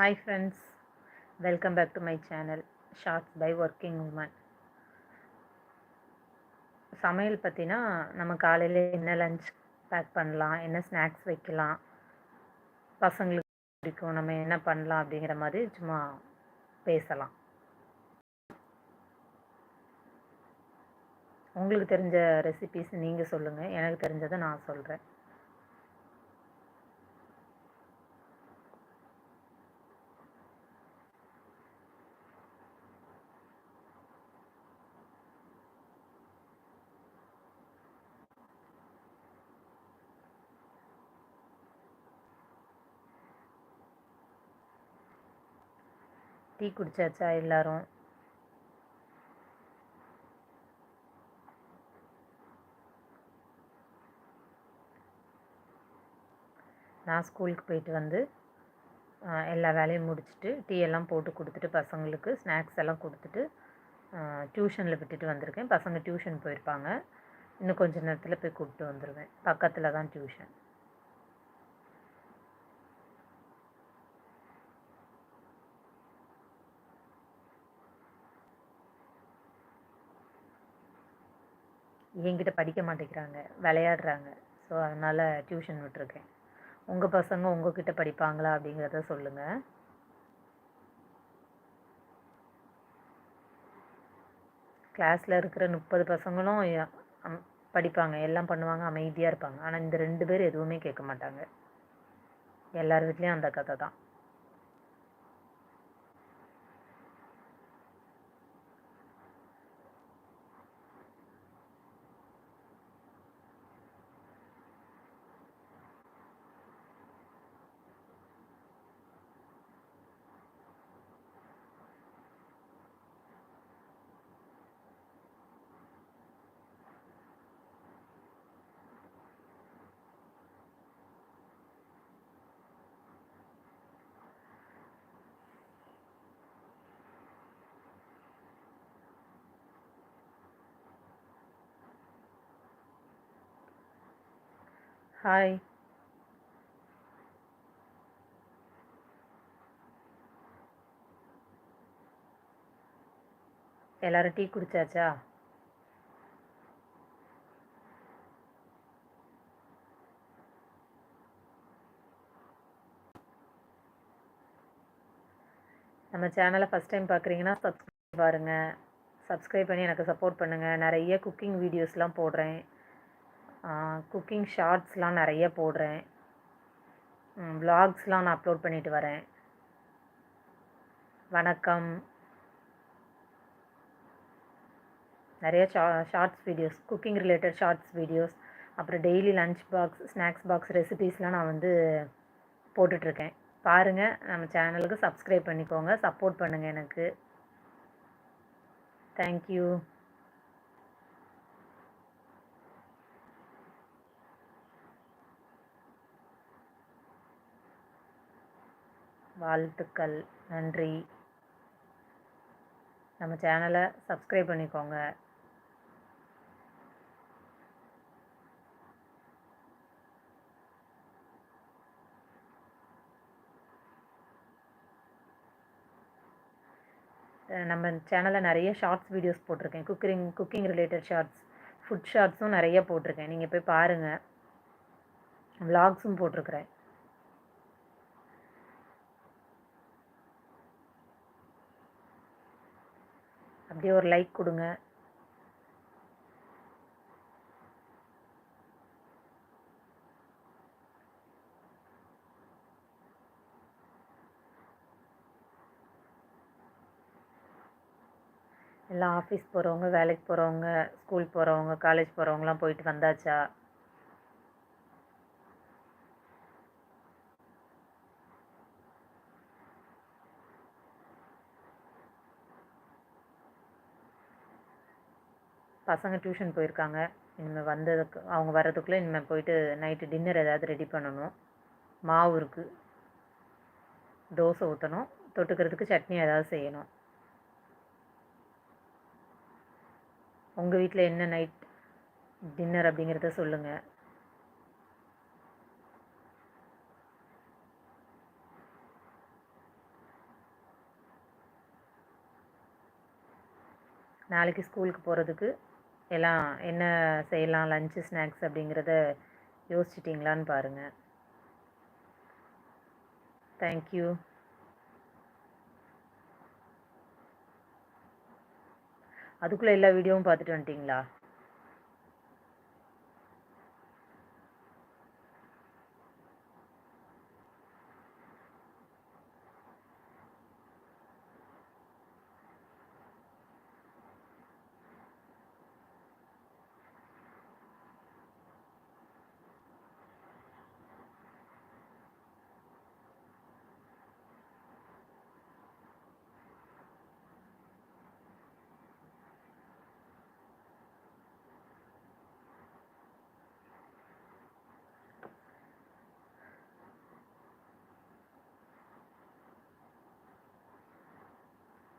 Hi friends welcome back to my channel shorts by working woman சமையல் பற்றினா நம்ம காலையில் என்ன லஞ்ச் பேக் பண்ணலாம் என்ன ஸ்நாக்ஸ் வைக்கலாம் பசங்களுக்கு பிடிக்கும் நம்ம என்ன பண்ணலாம் அப்படிங்கிற மாதிரி சும்மா பேசலாம். உங்களுக்கு தெரிஞ்ச ரெசிபிஸ் நீங்கள் சொல்லுங்கள் எனக்கு தெரிஞ்சதை நான் சொல்கிறேன் டீ குடிச்சாச்சா எல்லாரும்? நான் ஸ்கூலுக்கு போயிட்டு வந்து எல்லா வேலையும் முடிச்சுட்டு டீ எல்லாம் போட்டு கொடுத்துட்டு பசங்களுக்கு ஸ்நாக்ஸ் எல்லாம் கொடுத்துட்டு டியூஷனில் விட்டுட்டு வந்திருக்கேன். பசங்க டியூஷன் போயிருப்பாங்க. இன்னும் கொஞ்ச நேரத்தில் போய் கூப்பிட்டு வந்துடுவேன் பக்கத்தில் தான் டியூஷன். என்கிட்ட படிக்க மாட்டேங்கிறாங்க விளையாடுறாங்க. ஸோ அதனால் டியூஷன் விட்டுருக்கேன். உங்கள் பசங்க உங்ககிட்ட படிப்பாங்களா அப்படிங்கிறத சொல்லுங்கள் கிளாஸில் இருக்கிற முப்பது பசங்களும் படிப்பாங்க. எல்லாம் பண்ணுவாங்க அமைதியாக இருப்பாங்க. ஆனால் இந்த ரெண்டு பேர் எதுவுமே கேட்க மாட்டாங்க. எல்லார் வீட்லேயும் அந்த கதை தான் ஹாய் எல்லாரும் டீ குடிச்சாச்சா? நம்ம சேனலை ஃபஸ்ட் டைம் பார்க்குறீங்கன்னா சப்ஸ்கிரைப் பாருங்கள் சப்ஸ்கிரைப் பண்ணி எனக்கு சப்போர்ட் பண்ணுங்கள் நிறைய குக்கிங் வீடியோஸ்லாம் போடுறேன். குக்கிங் ஷார்ட்ஸ்லாம் நிறைய போடுறேன். vlogsலாம் நான் அப்லோட் பண்ணிட்டு வரேன். வணக்கம். நிறைய Shah shorts videos cooking related shorts videos அப்புறம் daily lunch box snacks box ரெசிபீஸ்லாம் நான் வந்து போட்டுட்ருக்கேன். பாருங்கள் நம்ம சேனலுக்கு சப்ஸ்கிரைப் பண்ணிக்கோங்க சப்போர்ட் பண்ணுங்கள் எனக்கு. தேங்க்யூ வாழ்த்துக்கள். நன்றி. நம்ம சேனலை சப்ஸ்கிரைப் பண்ணிக்கோங்க. நம்ம சேனலில் நிறைய ஷார்ட்ஸ் வீடியோஸ் போட்டிருக்கேன். Cooking cooking related shorts food ஷார்ட்ஸும் நிறைய போட்டிருக்கேன். நீங்கள் போய் பாருங்கள் விலாக்ஸும் போட்டிருக்கிறேன். அப்படியே ஒரு லைக் கொடுங்க. எல்லாம் ஆஃபீஸ் போகிறவங்க வேலைக்கு போகிறவங்க ஸ்கூல் போகிறவங்க காலேஜ் போகிறவங்களாம் போயிட்டு வந்தாச்சா? பசங்க டியூஷன் போயிருக்காங்க. இனிமேல் வந்ததுக்கு அவங்க வர்றதுக்குள்ளே இனிமேல் போயிட்டு நைட்டு டின்னர் ஏதாவது ரெடி பண்ணணும். மாவு இருக்குது தோசை ஊற்றணும் தொட்டுக்கிறதுக்கு சட்னி ஏதாவது செய்யணும். உங்கள் வீட்டில் என்ன நைட் டின்னர் அப்படிங்கிறத சொல்லுங்கள் நாளைக்கு ஸ்கூலுக்கு போகிறதுக்கு எல்லாம் என்ன செய்யலாம் லஞ்சு ஸ்நாக்ஸ் அப்படிங்கிறத யோசிச்சிட்டிங்களான்னு பாருங்கள் தேங்க்யூ அதுக்குள்ளே எல்லா வீடியோவும் பார்த்துட்டு வந்துட்டிங்களா?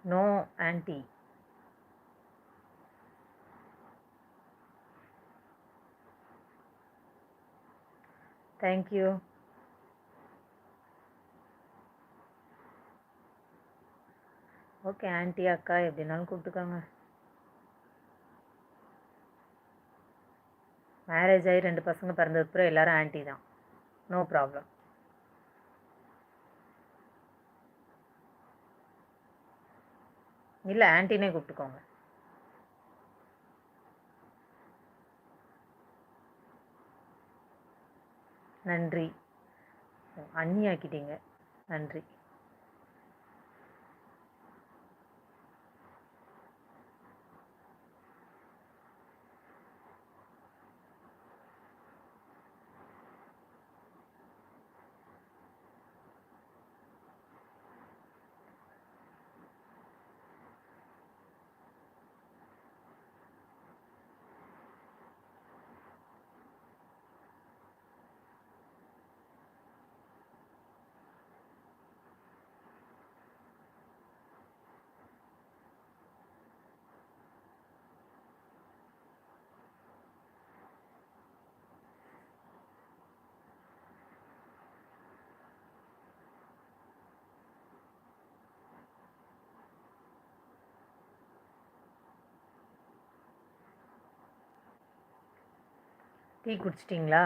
No aunty thank you okay aunty அக்கா எப்படினாலும் கூப்பிட்டுக்கோங்க. மேரேஜ் ஆகி ரெண்டு பசங்க பிறந்ததுக்கப்புறம் எல்லாரும் ஆன்ட்டி தான். நோ ப்ராப்ளம் இல்லை ஆன்ட்டினே கூப்பிட்டுக்கோங்க. நன்றி. அண்ணி ஆக்கிட்டீங்க நன்றி. டீ குடிச்சிட்டிங்களா?